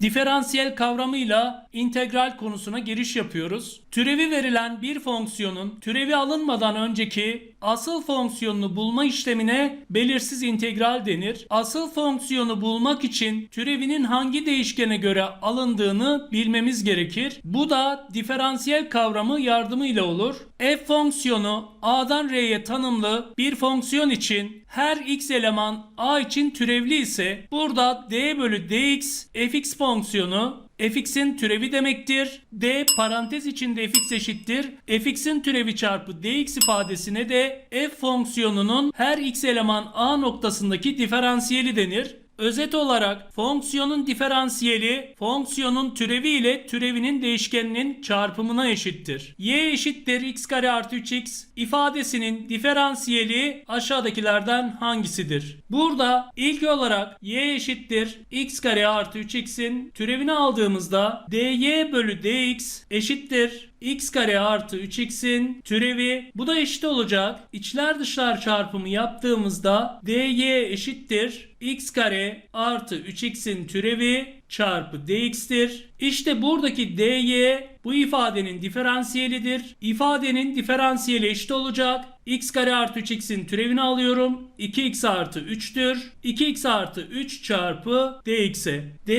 Diferansiyel kavramıyla integral konusuna giriş yapıyoruz. Türevi verilen bir fonksiyonun türevi alınmadan önceki asıl fonksiyonunu bulma işlemine belirsiz integral denir. Asıl fonksiyonu bulmak için türevinin hangi değişkene göre alındığını bilmemiz gerekir. Bu da diferansiyel kavramı yardımıyla olur. F fonksiyonu A'dan R'ye tanımlı bir fonksiyon için her x eleman A için türevli ise burada d bölü dx fx fonksiyonu fx'in türevi demektir. d parantez içinde fx eşittir. fx'in türevi çarpı dx ifadesine de f fonksiyonunun her x eleman A noktasındaki diferansiyeli denir. Özet olarak fonksiyonun diferansiyeli fonksiyonun türevi ile türevinin değişkeninin çarpımına eşittir. y eşittir x kare artı 3x ifadesinin diferansiyeli aşağıdakilerden hangisidir? Burada ilk olarak y eşittir x kare artı 3x'in türevini aldığımızda dy bölü dx eşittir x kare artı 3x'in türevi bu da eşit olacak. İçler dışlar çarpımı yaptığımızda dy eşittir x kare artı 3x'in türevi çarpı dx'tir. İşte buradaki dy bu ifadenin diferansiyelidir. İfadenin diferansiyeli eşit olacak. x kare artı 3x'in türevini alıyorum. 2x artı 3'tür. 2x artı 3 çarpı dx'e. dy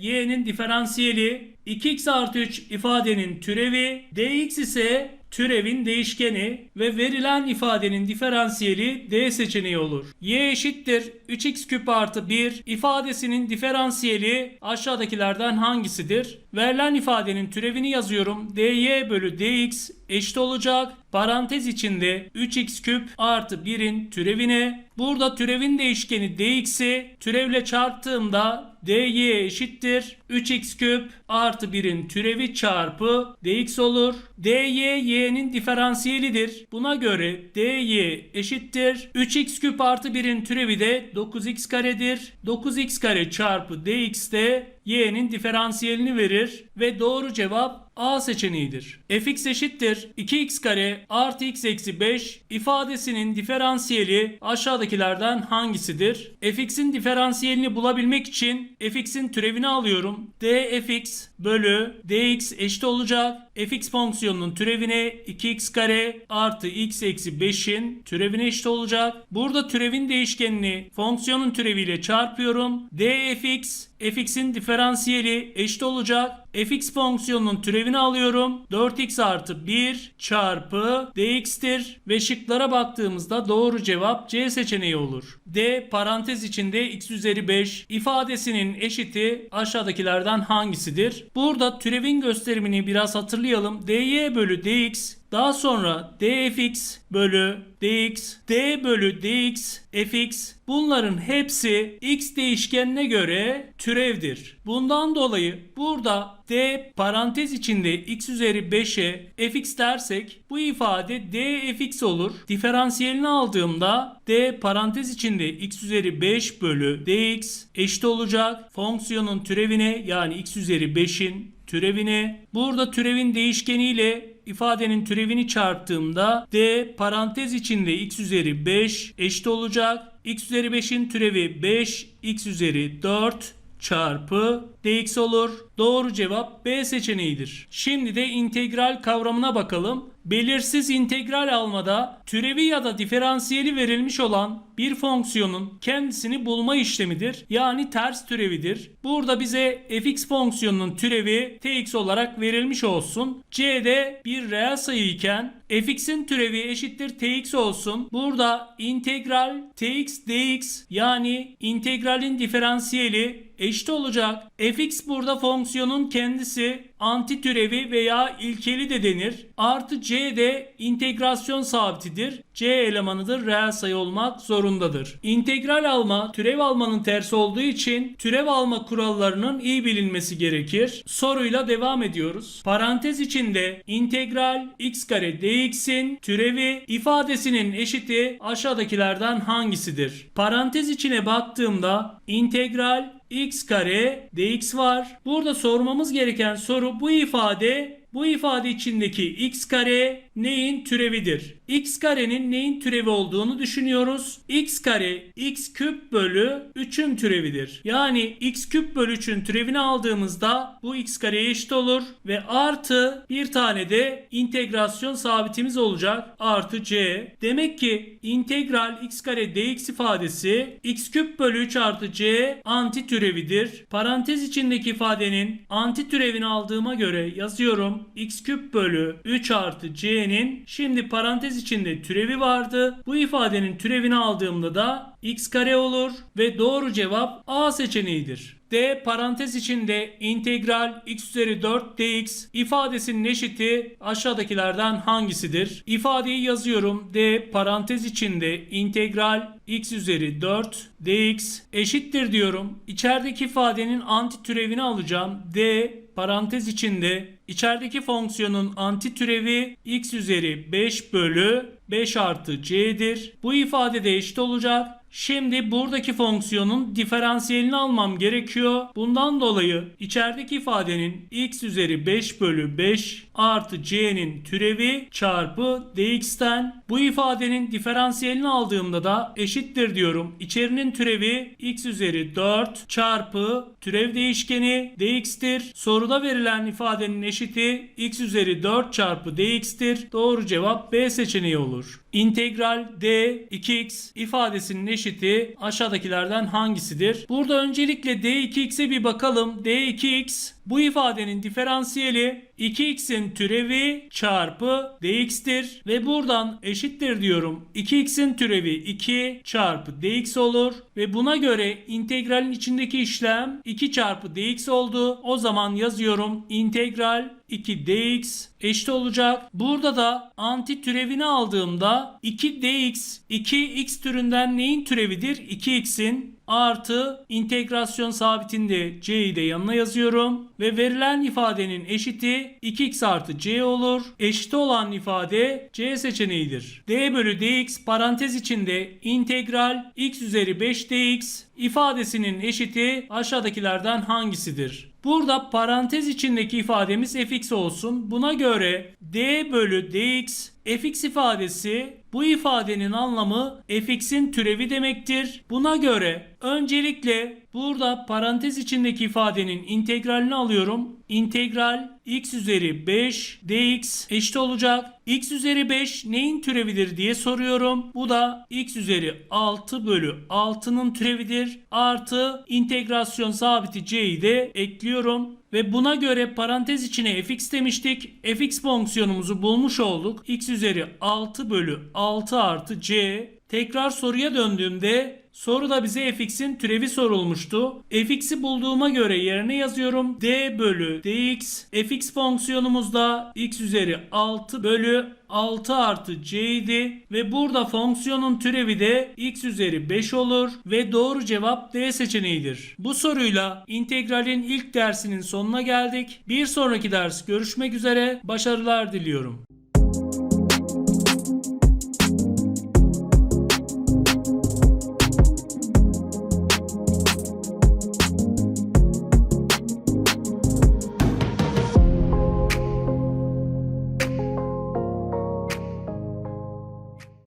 y'nin diferansiyeli 2x artı 3 ifadenin türevi, dx ise türevin değişkeni ve verilen ifadenin diferansiyeli d seçeneği olur. y eşittir 3x küp artı 1 ifadesinin diferansiyeli aşağıdakilerden hangisidir? Verilen ifadenin türevini yazıyorum. dy bölü dx eşit olacak. Parantez içinde 3x küp artı 1'in türevine. Burada türevin değişkeni dx'i türevle çarptığımda dy eşittir 3x küp artı 1'in türevi çarpı dx olur. dy y'nin diferansiyelidir. Buna göre dy eşittir 3x küp artı 1'in türevi de 9x karedir. 9x kare çarpı dx de y'nin diferansiyelini verir ve doğru cevap A seçeneğidir. fx eşittir 2x kare artı x eksi 5 ifadesinin diferansiyeli aşağıdakilerden hangisidir? fx'in diferansiyelini bulabilmek için fx'in türevini alıyorum. dfx bölü dx eşit olacak. Fx fonksiyonunun türevine 2x kare artı x eksi 5'in türevine eşit olacak. Burada türevin değişkenini fonksiyonun türeviyle çarpıyorum. dfx fx'in diferansiyeli eşit olacak. fx fonksiyonunun türevini alıyorum. 4x artı 1 çarpı dx'tir. Ve şıklara baktığımızda doğru cevap C seçeneği olur. D parantez içinde x üzeri 5 ifadesinin eşiti aşağıdakilerden hangisidir? Burada türevin gösterimini biraz hatırlayalım. Dy bölü dx daha sonra dfx bölü dx, d bölü dx, fx bunların hepsi x değişkenine göre türevdir. Bundan dolayı burada d parantez içinde x üzeri 5'e fx dersek bu ifade dfx olur. Diferansiyelini aldığımda d parantez içinde x üzeri 5 bölü dx eşit olacak. Fonksiyonun türevine yani x üzeri 5'in türevine. Burada türevin değişkeniyle ifadenin türevini çarptığımda d parantez içinde x üzeri 5 eşit olacak. x üzeri 5'in türevi 5 x üzeri 4 çarpı dx olur. Doğru cevap B seçeneğidir. Şimdi de integral kavramına bakalım. Belirsiz integral almada türevi ya da diferansiyeli verilmiş olan bir fonksiyonun kendisini bulma işlemidir. Yani ters türevidir. Burada bize fx fonksiyonunun türevi tx olarak verilmiş olsun. c'de bir reel sayı iken fx'in türevi eşittir tx olsun. Burada integral tx dx yani integralin diferansiyeli eşit olacak. fx burada fonksiyonun kendisi anti türevi veya ilkeli de denir. Artı c de integrasyon sabitidir. c elemanıdır reel sayı olmak zorundadır. İntegral alma türev almanın tersi olduğu için türev alma kurallarının iyi bilinmesi gerekir. Soruyla devam ediyoruz. Parantez içinde integral x kare dx'in türevi ifadesinin eşiti aşağıdakilerden hangisidir? Parantez içine baktığımda integral x kare dx var. Burada sormamız gereken soru bu ifade bu ifade içindeki x kare neyin türevidir? x karenin neyin türevi olduğunu düşünüyoruz. x kare x küp bölü 3'ün türevidir. Yani x küp bölü 3'ün türevini aldığımızda bu x kareye eşit olur ve artı bir tane de integrasyon sabitimiz olacak. Artı c. Demek ki integral x kare dx ifadesi x küp bölü 3 artı c anti türevidir. Parantez içindeki ifadenin anti türevini aldığıma göre yazıyorum. x küp bölü 3 artı c'nin şimdi parantez içinde türevi vardı. Bu ifadenin türevini aldığımda da x kare olur ve doğru cevap A seçeneğidir. D parantez içinde integral x üzeri 4 dx ifadesinin eşiti aşağıdakilerden hangisidir? İfadeyi yazıyorum. D parantez içinde integral x üzeri 4 dx eşittir diyorum. İçerideki ifadenin anti türevini alacağım. D parantez içinde içerideki fonksiyonun anti türevi x üzeri 5 bölü 5 artı c'dir. Bu ifade de eşit olacak. Şimdi buradaki fonksiyonun diferansiyelini almam gerekiyor. Bundan dolayı içerideki ifadenin x üzeri 5 bölü 5 artı c'nin türevi çarpı dx'ten bu ifadenin diferansiyelini aldığımda da eşittir diyorum. İçerinin türevi x üzeri 4 çarpı türev değişkeni dx'tir. Soruda verilen ifadenin eşiti x üzeri 4 çarpı dx'tir. Doğru cevap B seçeneği olur. İntegral d 2x ifadesinin eşiti aşağıdakilerden hangisidir? Burada öncelikle d2x'e bir bakalım. d2x bu ifadenin diferansiyeli 2x'in türevi çarpı dx'tir ve buradan eşittir diyorum. 2x'in türevi 2 çarpı dx olur ve buna göre integralin içindeki işlem 2 çarpı dx oldu. O zaman yazıyorum integral 2 dx eşit olacak. Burada da anti türevini aldığımda 2 dx 2x türünden neyin türevidir? 2x'in artı integrasyon sabitinde c'yi de yanına yazıyorum ve verilen ifadenin eşiti 2x artı c olur. Eşit olan ifade c seçeneğidir. d bölü dx parantez içinde integral x üzeri 5 dx ifadesinin eşiti aşağıdakilerden hangisidir? Burada parantez içindeki ifademiz fx olsun. Buna göre d bölü dx fx ifadesi bu ifadenin anlamı fx'in türevi demektir. Buna göre öncelikle burada parantez içindeki ifadenin integralini alıyorum. İntegral x üzeri 5 dx eşit olacak. x üzeri 5 neyin türevidir diye soruyorum. Bu da x üzeri 6 bölü 6'nın türevidir. Artı integrasyon sabiti c'yi de ekliyorum. Ve buna göre parantez içine fx demiştik. fx fonksiyonumuzu bulmuş olduk. x üzeri 6 bölü 6 artı c. Tekrar soruya döndüğümde soruda bize fx'in türevi sorulmuştu. fx'i bulduğuma göre yerine yazıyorum. d bölü dx fx fonksiyonumuzda x üzeri 6 bölü 6 artı c idi ve burada fonksiyonun türevi de x üzeri 5 olur ve doğru cevap D seçeneğidir. Bu soruyla integralin ilk dersinin sonuna geldik. Bir sonraki ders görüşmek üzere. Başarılar diliyorum.